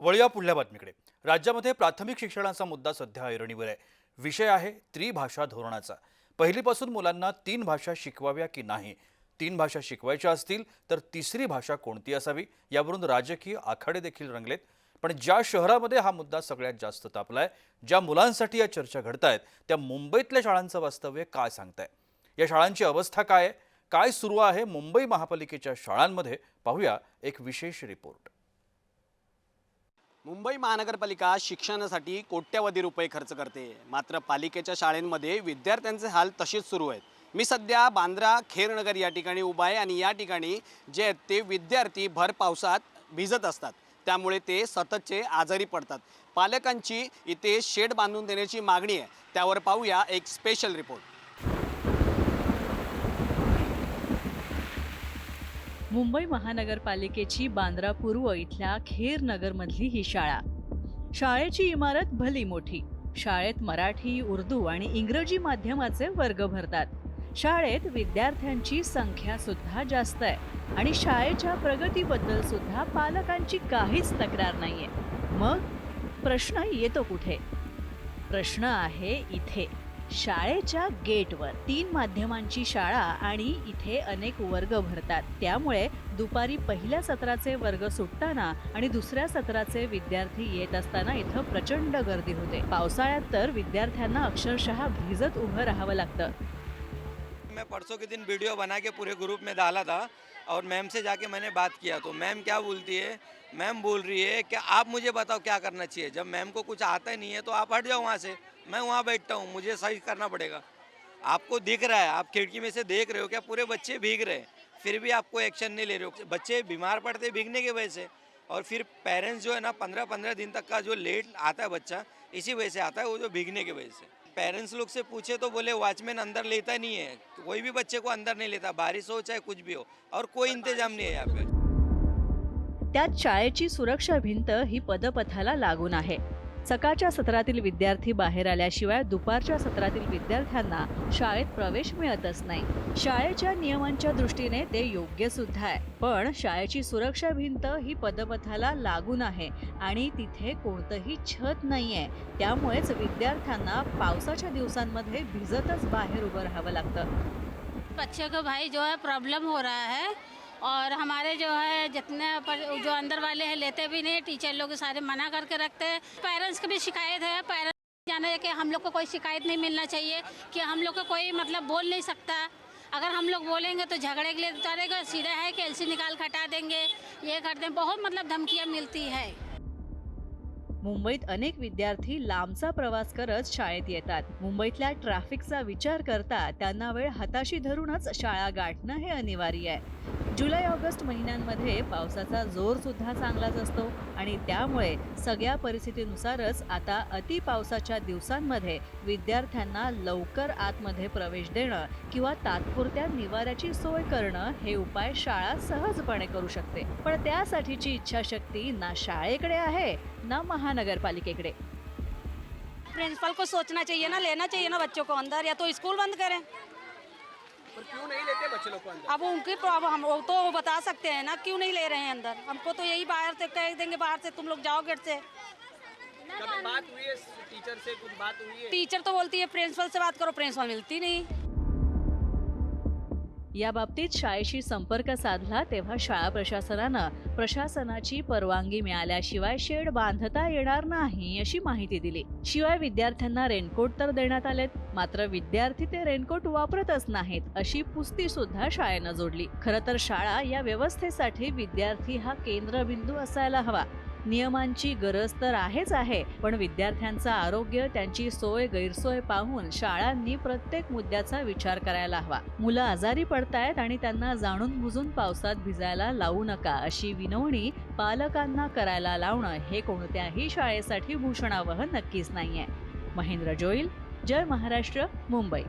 वळूया पुढल्या बातमीकडे. राज्यामध्ये प्राथमिक शिक्षणाचा मुद्दा सध्या ऐरणीवर आहे. विषय आहे त्रिभाषा धोरणाचा. पहिलीपासून मुलांना तीन भाषा शिकवाव्या की नाही? तीन भाषा शिकवायच्या असतील तर तिसरी भाषा कोणती असावी? यावरून राजकीय आखाडे देखील रंगलेत. पण ज्या शहरामध्ये हा मुद्दा सगळ्यात जास्त तापलाय ज्या मुलांसाठी या चर्चा घडतायत त्या मुंबईतल्या शाळांचं वास्तव्य काय सांगताय? या शाळांची अवस्था काय आहे? काय सुरू आहे मुंबई महापालिकेच्या शाळांमध्ये? पाहूया एक विशेष रिपोर्ट. मुंबई महानगरपालिका शिक्षणासाठी कोट्यवधी रुपये खर्च करते. मात्र पालिकेच्या शाळेंमध्ये विद्यार्थ्यांचे हाल तसेच सुरू आहेत. मी सध्या बांद्रा खेरनगर या ठिकाणी उभा आहे आणि या ठिकाणी जे आहेत ते विद्यार्थी भर पावसात भिजत असतात. त्यामुळे ते सततचे आजारी पडतात. पालकांची इथे शेड बांधून देण्याची मागणी आहे. त्यावर पाहूया एक स्पेशल रिपोर्ट मुंबई महानगरपालिकेची बांद्रा पूर्व इथल्या खेर नगरमधली ही शाळा. शाळेची इमारत भली मोठी. शाळेत मराठी उर्दू आणि इंग्रजी माध्यमाचे वर्ग भरतात. शाळेत विद्यार्थ्यांची संख्या सुद्धा जास्त आहे आणि शाळेच्या प्रगतीबद्दल सुद्धा पालकांची काहीच तक्रार नाहीये. मग प्रश्न येतो कुठे? प्रश्न आहे इथे. शाळेच्या गेटवर तीन माध्यमांची शाळा आणि इथे अनेक वर्ग भरतात. त्यामुळे दुपारी पहिल्या सत्राचे वर्ग सुटताना आणि दुसऱ्या सत्राचे विद्यार्थी येत असताना इथं प्रचंड गर्दी होते. पावसाळ्यात तर विद्यार्थ्यांना अक्षरशः भिजत उभं राहावं लागतं. मैं परसों के दिन वीडियो बना के पूरे ग्रुप में डाला था और मैम से जाके मैंने बात किया। तो मैम क्या बोलती है? मैम बोल रही है कि आप मुझे बताओ क्या करना चाहिए। जब मैम को कुछ आता नहीं है तो आप हट जाओ वहाँ से। मैं वहाँ बैठता हूँ, मुझे सही करना पड़ेगा। आपको दिख रहा है, आप खिड़की में से देख रहे हो क्या? पूरे बच्चे भीग रहे हैं। फिर भी आपको एक्शन नहीं ले रहे हो। बच्चे बीमार पड़ते भीगने की वजह से। और फिर पेरेंट्स जो है ना पंद्रह पंद्रह दिन तक का जो लेट आता है बच्चा, इसी वजह से आता है वो जो भीगने की वजह से। पेरेंट्स लोग से पूछे तो बोले वॉचमैन अंदर लेता नहीं है। कोई भी बच्चे को अंदर नहीं लेता। बारिश हो चाहे कुछ भी हो। और कोई इंतजाम नहीं है यहाँ पे. त्यात शाळेची सुरक्षा भिंत ही पदपथाला लागून आहे. सकाळच्या सत्रातील विद्यार्थी बाहेर आल्याशिवाय दुपारच्या सत्रातील विद्यार्थ्यांना शाळेत प्रवेश मिळतच नाही. शाळेच्या नियमांच्या दृष्टीने ते योग्य सुद्धा आहे. पण शाळेची सुरक्षा भिंत ही पदपथाला लागून आहे आणि तिथे कोणतंही छत नाहीये. त्यामुळेच विद्यार्थ्यांना पावसाच्या दिवसांमध्ये भिजतच बाहेर उभं राहावं लागतं. बच्चे को भाई जो है प्रॉब्लम हो रहा है। और हमारे जो है जितने पर जो अंदर वाले हैं लेते भी नहीं टीचर लोग सारे मना करके रखते हैं। पेरेंट्स की भी शिकायत है। पेरेंट्स जाना है कि हम लोग को कोई शिकायत नहीं मिलना चाहिए कि हम लोग को कोई मतलब बोल नहीं सकता। अगर हम लोग बोलेंगे तो झगड़े के लिए उतारेगा सीधा है कि एलसी निकाल हटा देंगे। ये कर दें बहुत मतलब धमकियाँ मिलती है। मुंबईत अनेक विद्यार्थी लांबचा प्रवास करत शाळेत येतात. मुंबईतल्या ट्रॅफिकचा विचार करता त्यांना वेळ हाताशी धरूनच शाळा गाठणं हे अनिवार्य आहे. जुलै ऑगस्ट महिन्यांमध्ये पावसाचा जोर सुद्धा चांगलाच असतो आणि त्यामुळे सगळ्या परिस्थितीनुसारच आता अति पावसाच्या दिवसांमध्ये विद्यार्थ्यांना लवकर आतमध्ये प्रवेश देणं किंवा तात्पुरत्या निवाऱ्याची सोय करणं हे उपाय शाळा सहजपणे करू शकते. पण त्यासाठीची इच्छाशक्ती ना शाळेकडे आहे ना महानगरपालिकेकडे. प्रिंसिपल को सोचना चाहिए ना लेना चाहिए ना बच्चों को अंदर या तो स्कूल बंद करें। पर क्यों नहीं लेते बच्चे लोग को अंदर? अब उनकी प्रॉब्लम हम वो तो वो बता सकते हैं ना क्यों नहीं ले रहे हैं अंदर? हमको तो यही बाहर से कह देंगे बाहर से तुम लोग जाओ गेट से। कभी बात हुई है टीचर से? कुछ बात हुई है? टीचर तो बोलती है प्रिंसिपल से बात करो प्रिंसिपल मिलती नहीं। या बाबतीत शाळेशी संपर्क साधला तेव्हा शाळा प्रशासनानं प्रशासनाची परवानगी मिळाल्याशिवाय शेड बांधता येणार नाही अशी माहिती दिली. शिवाय विद्यार्थ्यांना रेनकोट तर देण्यात आलेत मात्र विद्यार्थी ते रेनकोट वापरतच नाहीत अशी पुस्ती सुद्धा शाळेनं जोडली. खरं तर शाळा या व्यवस्थेसाठी विद्यार्थी हा केंद्रबिंदू असायला हवा. नियमांची गरज तर आहेच आहे पण विद्यार्थ्यांचं आरोग्य त्यांची सोय गैरसोय पाहून शाळांनी प्रत्येक मुद्द्याचा विचार करायला हवा. मुलं आजारी पडतायत आणि त्यांना जाणून बुजून पावसात भिजायला लावू नका अशी विनवणी पालकांना करायला लावणं हे कोणत्याही शाळेसाठी भूषणावह नक्कीच नाहीये. महेंद्र जोईल जय महाराष्ट्र मुंबई.